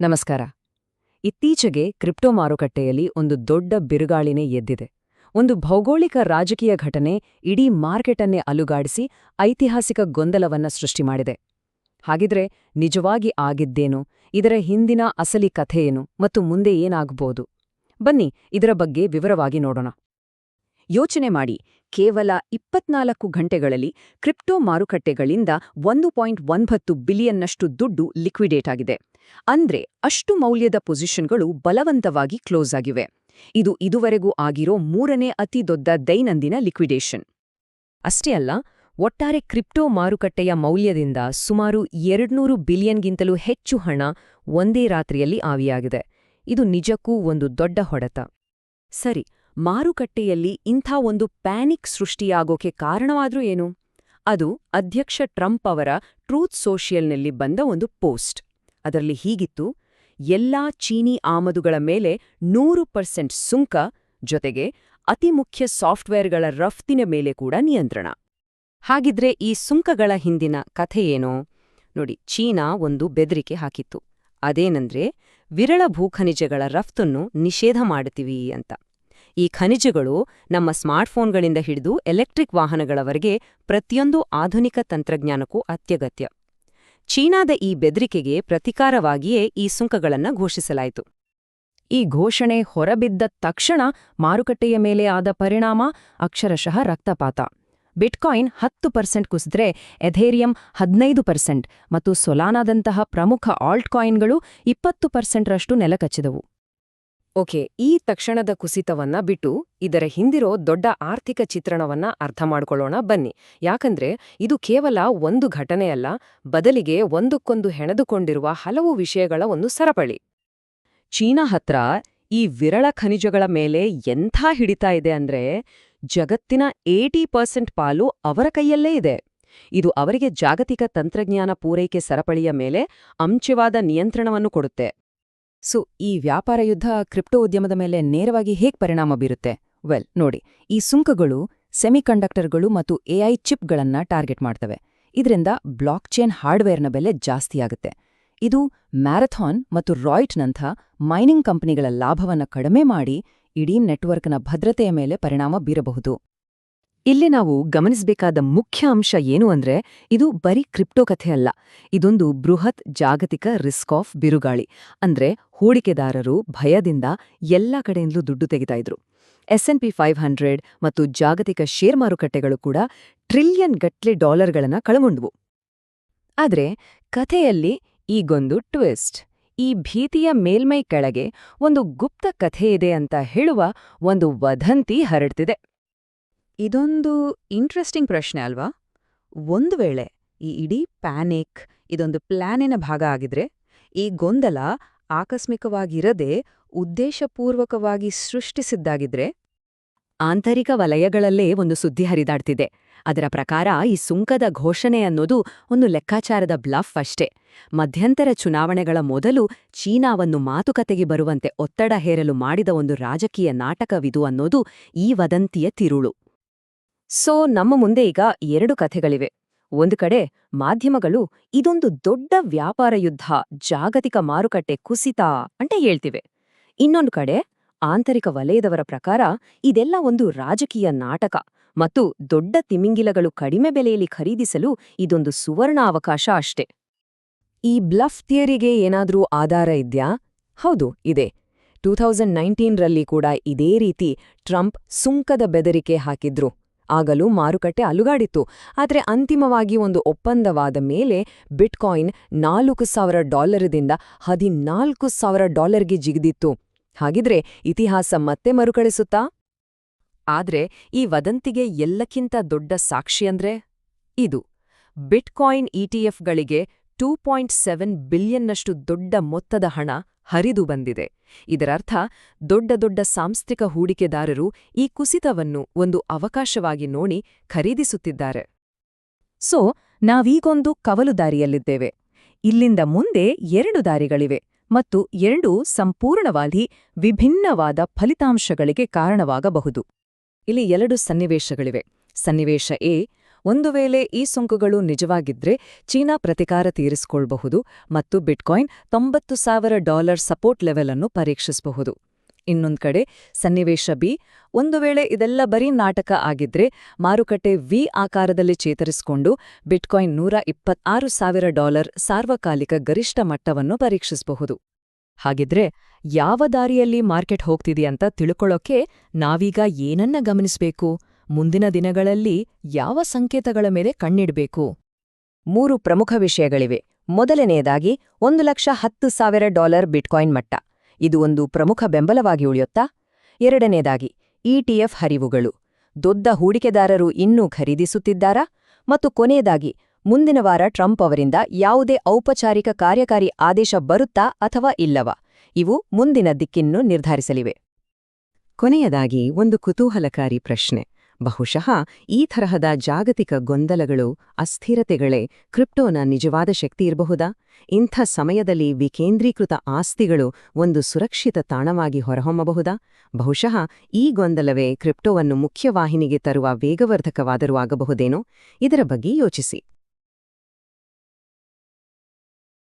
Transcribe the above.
ನಮಸ್ಕಾರ. ಇತ್ತೀಚೆಗೆ ಕ್ರಿಪ್ಟೋ ಮಾರುಕಟ್ಟೆಯಲ್ಲಿ ಒಂದು ದೊಡ್ಡ ಬಿರುಗಾಳಿನೇ ಎದ್ದಿದೆ. ಒಂದು ಭೌಗೋಳಿಕ ರಾಜಕೀಯ ಘಟನೆ ಇಡೀ ಮಾರ್ಕೆಟನ್ನೇ ಅಲುಗಾಡಿಸಿ ಐತಿಹಾಸಿಕ ಗೊಂದಲವನ್ನ ಸೃಷ್ಟಿ ಮಾಡಿದೆ. ಹಾಗಿದ್ರೆ ನಿಜವಾಗಿ ಆಗಿದ್ದೇನು? ಇದರ ಹಿಂದಿನ ಅಸಲಿ ಕಥೆಯೇನು? ಮತ್ತು ಮುಂದೆ ಏನಾಗಬಹುದು ಬನ್ನಿ ಇದರ ಬಗ್ಗೆ ವಿವರವಾಗಿ ನೋಡೋಣ. ಯೋಚನೆ ಮಾಡಿ. ಕೇವಲ ಇಪ್ಪತ್ನಾಲ್ಕು ಗಂಟೆಗಳಲ್ಲಿ ಕ್ರಿಪ್ಟೋ ಮಾರುಕಟ್ಟೆಗಳಿಂದ ಒಂದು ಪಾಯಿಂಟ್ ಒಂಬತ್ತು ಬಿಲಿಯನ್ನಷ್ಟು ದುಡ್ಡು ಲಿಕ್ವಿಡೇಟ್ ಆಗಿದೆ. ಅಂದ್ರೆ ಅಷ್ಟು ಮೌಲ್ಯದ ಪೊಸಿಷನ್ಗಳು ಬಲವಂತವಾಗಿ ಕ್ಲೋಸ್ ಆಗಿವೆ. ಇದು ಇದುವರೆಗೂ ಆಗಿರೋ ಮೂರನೇ ಅತಿ ದೊಡ್ಡ ದೈನಂದಿನ ಲಿಕ್ವಿಡೇಷನ್. ಅಷ್ಟೇ ಅಲ್ಲ, ಒಟ್ಟಾರೆ ಕ್ರಿಪ್ಟೋ ಮಾರುಕಟ್ಟೆಯ ಮೌಲ್ಯದಿಂದ ಸುಮಾರು ಎರಡ್ನೂರು ಬಿಲಿಯನ್ಗಿಂತಲೂ ಹೆಚ್ಚು ಹಣ ಒಂದೇ ರಾತ್ರಿಯಲ್ಲಿ ಆವಿಯಾಗಿದೆ. ಇದು ನಿಜಕ್ಕೂ ಒಂದು ದೊಡ್ಡ ಹೊಡೆತ. ಸರಿ, ಮಾರುಕಟ್ಟೆಯಲ್ಲಿ ಇಂಥ ಒಂದು ಪ್ಯಾನಿಕ್ ಸೃಷ್ಟಿಯಾಗೋಕೆ ಕಾರಣವಾದ್ರೂ ಏನು? ಅದು ಅಧ್ಯಕ್ಷ ಟ್ರಂಪ್ ಅವರ ಟ್ರೂತ್ ಸೋಷಿಯಲ್ನಲ್ಲಿ ಬಂದ ಒಂದು ಪೋಸ್ಟ್. ಅದರಲ್ಲಿ ಹೀಗಿತ್ತು, ಎಲ್ಲಾ ಚೀನಿ ಆಮದುಗಳ ಮೇಲೆ ನೂರು ಪರ್ಸೆಂಟ್ ಸುಂಕ, ಜೊತೆಗೆ ಅತಿ ಮುಖ್ಯ ಸಾಫ್ಟ್ವೇರ್ಗಳ ರಫ್ತಿನ ಮೇಲೆ ಕೂಡ ನಿಯಂತ್ರಣ. ಹಾಗಿದ್ರೆ ಈ ಸುಂಕಗಳ ಹಿಂದಿನ ಕಥೆಯೇನೋ ನೋಡಿ, ಚೀನಾ ಒಂದು ಬೆದರಿಕೆ ಹಾಕಿತ್ತು. ಅದೇನಂದ್ರೆ, ವಿರಳ ಭೂಖನಿಜಗಳ ರಫ್ತನ್ನು ನಿಷೇಧ ಮಾಡುತ್ತೀವಿ ಅಂತ. ಈ ಖನಿಜಗಳು ನಮ್ಮ ಸ್ಮಾರ್ಟ್ಫೋನ್ಗಳಿಂದ ಹಿಡಿದು ಎಲೆಕ್ಟ್ರಿಕ್ ವಾಹನಗಳವರೆಗೆ ಪ್ರತಿಯೊಂದು ಆಧುನಿಕ ತಂತ್ರಜ್ಞಾನಕ್ಕೂ ಅತ್ಯಗತ್ಯ. ಚೀನಾದ ಈ ಬೆದರಿಕೆಗೆ ಪ್ರತಿಕಾರವಾಗಿಯೇ ಈ ಸುಂಕಗಳನ್ನು ಘೋಷಿಸಲಾಯಿತು. ಈ ಘೋಷಣೆ ಹೊರಬಿದ್ದ ತಕ್ಷಣ ಮಾರುಕಟ್ಟೆಯ ಮೇಲೆ ಆದ ಪರಿಣಾಮ ಅಕ್ಷರಶಃ ರಕ್ತಪಾತ. ಬಿಟ್ಕಾಯಿನ್ ಹತ್ತು ಪರ್ಸೆಂಟ್ ಕುಸಿದ್ರೆ ಎಥೇರಿಯಂ ಹದಿನೈದು ಪರ್ಸೆಂಟ್ ಮತ್ತು ಸೊಲಾನಾದಂತಹ ಪ್ರಮುಖ ಆಲ್ಟ್ ಕಾಯಿನ್ಗಳು ಇಪ್ಪತ್ತು ಪರ್ಸೆಂಟ್ರಷ್ಟು ನೆಲಕಚ್ಚಿದವು. ಓಕೆ, ಈ ತಕ್ಷಣದ ಕುಸಿತವನ್ನ ಬಿಟ್ಟು ಇದರ ಹಿಂದಿರೋ ದೊಡ್ಡ ಆರ್ಥಿಕ ಚಿತ್ರಣವನ್ನ ಅರ್ಥ ಮಾಡ್ಕೊಳ್ಳೋಣ ಬನ್ನಿ. ಯಾಕಂದ್ರೆ ಇದು ಕೇವಲ ಒಂದು ಘಟನೆಯಲ್ಲ ಬದಲಿಗೆ ಒಂದಕ್ಕೊಂದು ಹೆಣೆದುಕೊಂಡಿರುವ ಹಲವು ವಿಷಯಗಳ ಒಂದು ಸರಪಳಿ. ಚೀನಾ ಹತ್ರ ಈ ವಿರಳ ಖನಿಜಗಳ ಮೇಲೆ ಎಂಥ ಹಿಡಿತಾ ಇದೆ ಅಂದ್ರೆ ಜಗತ್ತಿನ ಏಟಿ ಪರ್ಸೆಂಟ್ ಪಾಲು ಅವರ ಕೈಯಲ್ಲೇ ಇದೆ. ಇದು ಅವರಿಗೆ ಜಾಗತಿಕ ತಂತ್ರಜ್ಞಾನ ಪೂರೈಕೆ ಸರಪಳಿಯ ಮೇಲೆ ಅಂಚವಾದ ನಿಯಂತ್ರಣವನ್ನು ಕೊಡುತ್ತೆ. ಸೊ, ಈ ವ್ಯಾಪಾರ ಯುದ್ಧ ಕ್ರಿಪ್ಟೋ ಉದ್ಯಮದ ಮೇಲೆ ನೇರವಾಗಿ ಹೇಗೆ ಪರಿಣಾಮ ಬೀರುತ್ತೆ? ವೆಲ್, ನೋಡಿ. ಈ ಸುಂಕಗಳು ಸೆಮಿಕಂಡಕ್ಟರ್ಗಳು ಮತ್ತು ಎಐ ಚಿಪ್ಗಳನ್ನು ಟಾರ್ಗೆಟ್ ಮಾಡ್ತವೆ. ಇದರಿಂದ ಬ್ಲಾಕ್ಚೇನ್ ಹಾರ್ಡ್ವೇರ್ನ ಬೆಲೆ ಜಾಸ್ತಿಯಾಗುತ್ತೆ ಇದು ಮ್ಯಾರಥಾನ್ ಮತ್ತು ರಾಯ್ಟ್ನಂಥ ಮೈನಿಂಗ್ ಕಂಪನಿಗಳ ಲಾಭವನ್ನು ಕಡಿಮೆ ಮಾಡಿ ಇಡೀ ನೆಟ್ವರ್ಕ್ನ ಭದ್ರತೆಯ ಮೇಲೆ ಪರಿಣಾಮ ಬೀರಬಹುದು. ಇಲ್ಲಿ ನಾವು ಗಮನಿಸಬೇಕಾದ ಮುಖ್ಯ ಅಂಶ ಏನು ಅಂದ್ರೆ ಇದು ಬರೀ ಕ್ರಿಪ್ಟೋ ಕಥೆ ಅಲ್ಲ. ಇದೊಂದು ಬೃಹತ್ ಜಾಗತಿಕ ರಿಸ್ಕ್ ಆಫ್ ಬಿರುಗಾಳಿ. ಅಂದ್ರೆ ಹೂಡಿಕೆದಾರರು ಭಯದಿಂದ ಎಲ್ಲ ಕಡೆಯಿಂದಲೂ ದುಡ್ಡು ತೆಗಿತಾ ಇದ್ರು. ಎಸ್ಎನ್ ಪಿ ಫೈವ್ ಹಂಡ್ರೆಡ್ ಮತ್ತು ಜಾಗತಿಕ ಶೇರ್ ಮಾರುಕಟ್ಟೆಗಳು ಕೂಡ ಟ್ರಿಲಿಯನ್ ಗಟ್ಲೆ ಡಾಲರ್ಗಳನ್ನ ಕಳಗೊಂಡ್ವು. ಆದ್ರೆ ಕಥೆಯಲ್ಲಿ ಈಗೊಂದು ಟ್ವಿಸ್ಟ್. ಈ ಭೀತಿಯ ಮೇಲ್ಮೈ ಕೆಳಗೆ ಒಂದು ಗುಪ್ತ ಕಥೆಯಿದೆ ಅಂತ ಹೇಳುವ ಒಂದು ವದಂತಿ ಹರಡ್ತಿದೆ. ಇದೊಂದು ಇಂಟ್ರೆಸ್ಟಿಂಗ್ ಪ್ರಶ್ನೆ ಅಲ್ವಾ? ಒಂದು ವೇಳೆ ಈ ಇಡೀ ಪ್ಯಾನಿಕ್ ಇದೊಂದು ಪ್ಲಾನಿನ ಭಾಗ ಆಗಿದ್ರೆ, ಈ ಗೊಂದಲ ಆಕಸ್ಮಿಕವಾಗಿರದೆ ಉದ್ದೇಶಪೂರ್ವಕವಾಗಿ ಸೃಷ್ಟಿಸಿದ್ದಾಗಿದ್ರೆ, ಆಂತರಿಕ ವಲಯಗಳಲ್ಲೇ ಒಂದು ಸುದ್ದಿ ಹರಿದಾಡ್ತಿದೆ. ಅದರ ಪ್ರಕಾರ ಈ ಸುಂಕದ ಘೋಷಣೆ ಅನ್ನೋದು ಒಂದು ಲೆಕ್ಕಾಚಾರದ ಬ್ಲಫ್ ಅಷ್ಟೇ. ಮಧ್ಯಂತರ ಚುನಾವಣೆಗಳ ಮೊದಲು ಚೀನಾವನ್ನು ಮಾತುಕತೆಗೆ ಬರುವಂತೆ ಒತ್ತಡ ಹೇರಲು ಮಾಡಿದ ಒಂದು ರಾಜಕೀಯ ನಾಟಕವಿದು ಅನ್ನೋದು ಈ ವದಂತಿಯ ತಿರುಳು. ಸೊ, ನಮ್ಮ ಮುಂದೆ ಈಗ ಎರಡು ಕಥೆಗಳಿವೆ. ಒಂದು ಕಡೆ ಮಾಧ್ಯಮಗಳು ಇದೊಂದು ದೊಡ್ಡ ವ್ಯಾಪಾರ ಯುದ್ಧ, ಜಾಗತಿಕ ಮಾರುಕಟ್ಟೆ ಕುಸಿತ ಅಂತ ಹೇಳ್ತಿವೆ. ಇನ್ನೊಂದು ಕಡೆ ಆಂತರಿಕ ವಲಯದವರ ಪ್ರಕಾರ ಇದೆಲ್ಲ ಒಂದು ರಾಜಕೀಯ ನಾಟಕ ಮತ್ತು ದೊಡ್ಡ ತಿಮಿಂಗಿಲಗಳು ಕಡಿಮೆ ಬೆಲೆಯಲ್ಲಿ ಖರೀದಿಸಲು ಇದೊಂದು ಸುವರ್ಣ ಅವಕಾಶ ಅಷ್ಟೆ. ಈ ಬ್ಲಫ್ ಥಿಯರಿಗೆ ಏನಾದ್ರೂ ಆಧಾರ ಇದ್ಯಾ? ಹೌದು, ಇದೆ. ಟೂ ಥೌಸಂಡ್ ನೈನ್ಟೀನ್ರಲ್ಲಿ ಕೂಡ ಇದೇ ರೀತಿ ಟ್ರಂಪ್ ಸುಂಕದ ಬೆದರಿಕೆ ಹಾಕಿದ್ರು. ಆಗಲೂ ಮಾರುಕಟ್ಟೆ ಅಲುಗಾಡಿತ್ತು. ಆದರೆ ಅಂತಿಮವಾಗಿ ಒಂದು ಒಪ್ಪಂದವಾದ ಮೇಲೆ ಬಿಟ್ಕಾಯಿನ್ ನಾಲ್ಕು ಸಾವಿರ ಡಾಲರ್ದಿಂದ ಹದಿನಾಲ್ಕು ಸಾವಿರ ಡಾಲರ್ಗೆ ಜಿಗಿದಿತ್ತು. ಹಾಗಿದ್ರೆ ಇತಿಹಾಸ ಮತ್ತೆ ಮರುಕಳಿಸುತ್ತಾ? ಆದ್ರೆ ಈ ವದಂತಿಗೆ ಎಲ್ಲಕ್ಕಿಂತ ದೊಡ್ಡ ಸಾಕ್ಷಿಯಂದ್ರೆ ಇದು. ಬಿಟ್ಕಾಯಿನ್ ಇಟಿಎಫ್ಗಳಿಗೆ ಟೂ ಪಾಯಿಂಟ್ ಸೆವೆನ್ ಬಿಲಿಯನ್ನಷ್ಟು ದೊಡ್ಡ ಮೊತ್ತದ ಹಣ ಹರಿದು ಬಂದಿದೆ. ಇದರರ್ಥ, ದೊಡ್ಡ ದೊಡ್ಡ ಸಾಂಸ್ಥಿಕ ಹೂಡಿಕೆದಾರರು ಈ ಕುಸಿತವನ್ನು ಒಂದು ಅವಕಾಶವಾಗಿ ನೋಡಿ ಖರೀದಿಸುತ್ತಿದ್ದಾರೆ. ಸೊ, ನಾವೀಗೊಂದು ಕವಲು ದಾರಿಯಲ್ಲಿದ್ದೇವೆ ಇಲ್ಲಿಂದ ಮುಂದೆ ಎರಡು ದಾರಿಗಳಿವೆ ಮತ್ತು ಎರಡೂ ಸಂಪೂರ್ಣವಾಗಿ ವಿಭಿನ್ನವಾದ ಫಲಿತಾಂಶಗಳಿಗೆ ಕಾರಣವಾಗಬಹುದು. ಇಲ್ಲಿ ಎರಡು ಸನ್ನಿವೇಶಗಳಿವೆ. ಸನ್ನಿವೇಶ ಎ ಒಂದು ವೇಳೆ ಈ ಸೋಂಕುಗಳು ನಿಜವಾಗಿದ್ರೆ ಚೀನಾ ಪ್ರತಿಕಾರ ತೀರಿಸಿಕೊಳ್ಳಬಹುದು ಮತ್ತು ಬಿಟ್ಕಾಯಿನ್ ತೊಂಬತ್ತು ಸಾವಿರ ಡಾಲರ್ ಸಪೋರ್ಟ್ ಲೆವೆಲ್ ಅನ್ನು ಪರೀಕ್ಷಿಸಬಹುದು. ಇನ್ನೊಂದು ಕಡೆ, ಸನ್ನಿವೇಶ ಬಿ, ಒಂದು ವೇಳೆ ಇದೆಲ್ಲ ಬರೀ ನಾಟಕ ಆಗಿದ್ರೆ ಮಾರುಕಟ್ಟೆ ವಿ ಆಕಾರದಲ್ಲಿ ಚೇತರಿಸಿಕೊಂಡು ಬಿಟ್ಕಾಯಿನ್ ನೂರ ಇಪ್ಪತ್ತಾರು ಸಾವಿರ ಡಾಲರ್ ಸಾರ್ವಕಾಲಿಕ ಗರಿಷ್ಠ ಮಟ್ಟವನ್ನು ಪರೀಕ್ಷಿಸಬಹುದು. ಹಾಗಿದ್ರೆ, ಯಾವ ದಾರಿಯಲ್ಲಿ ಮಾರ್ಕೆಟ್ ಹೋಗ್ತಿದೆಯಂತ ತಿಳ್ಕೊಳ್ಳೋಕೆ ನಾವೀಗ ಏನನ್ನ ಗಮನಿಸಬೇಕು? ಮುಂದಿನ ದಿನಗಳಲ್ಲಿ ಯಾವ ಸಂಕೇತಗಳ ಮೇಲೆ ಕಣ್ಣಿಡಬೇಕು? ಮೂರು ಪ್ರಮುಖ ವಿಷಯಗಳಿವೆ. ಮೊದಲನೆಯದಾಗಿ, ಒಂದು ಲಕ್ಷ ಹತ್ತು ಸಾವಿರ ಡಾಲರ್ ಬಿಟ್ಕಾಯಿನ್ ಮಟ್ಟ. ಇದು ಒಂದು ಪ್ರಮುಖ ಬೆಂಬಲವಾಗಿ ಉಳಿಯುತ್ತಾ? ಎರಡನೇದಾಗಿ ಇಟಿಎಫ್ ಹರಿವುಗಳು. ದೊಡ್ಡ ಹೂಡಿಕೆದಾರರು ಇನ್ನೂ ಖರೀದಿಸುತ್ತಿದ್ದಾರಾ? ಮತ್ತು ಕೊನೆಯದಾಗಿ, ಮುಂದಿನ ವಾರ ಟ್ರಂಪ್ ಅವರಿಂದ ಯಾವುದೇ ಔಪಚಾರಿಕ ಕಾರ್ಯಕಾರಿ ಆದೇಶ ಬರುತ್ತಾ ಅಥವಾ ಇಲ್ಲವ? ಇವು ಮುಂದಿನ ದಿಕ್ಕಿನ್ನು ನಿರ್ಧರಿಸಲಿವೆ. ಕೊನೆಯದಾಗಿ, ಒಂದು ಕುತೂಹಲಕಾರಿ ಪ್ರಶ್ನೆ. ಬಹುಶಃ ಈ ತರಹದ ಜಾಗತಿಕ ಗೊಂದಲಗಳು, ಅಸ್ಥಿರತೆಗಳೇ ಕ್ರಿಪ್ಟೋನ ನಿಜವಾದ ಶಕ್ತಿ ಇರಬಹುದಾ? ಇಂಥ ಸಮಯದಲ್ಲಿ ವಿಕೇಂದ್ರೀಕೃತ ಆಸ್ತಿಗಳು ಒಂದು ಸುರಕ್ಷಿತ ತಾಣವಾಗಿ ಹೊರಹೊಮ್ಮಬಹುದಾ? ಬಹುಶಃ ಈ ಗೊಂದಲವೇ ಕ್ರಿಪ್ಟೋವನ್ನು ಮುಖ್ಯವಾಹಿನಿಗೆ ತರುವ ವೇಗವರ್ಧಕವಾದರೂ ಆಗಬಹುದೇನೋ? ಇದರ ಬಗ್ಗೆ ಯೋಚಿಸಿ.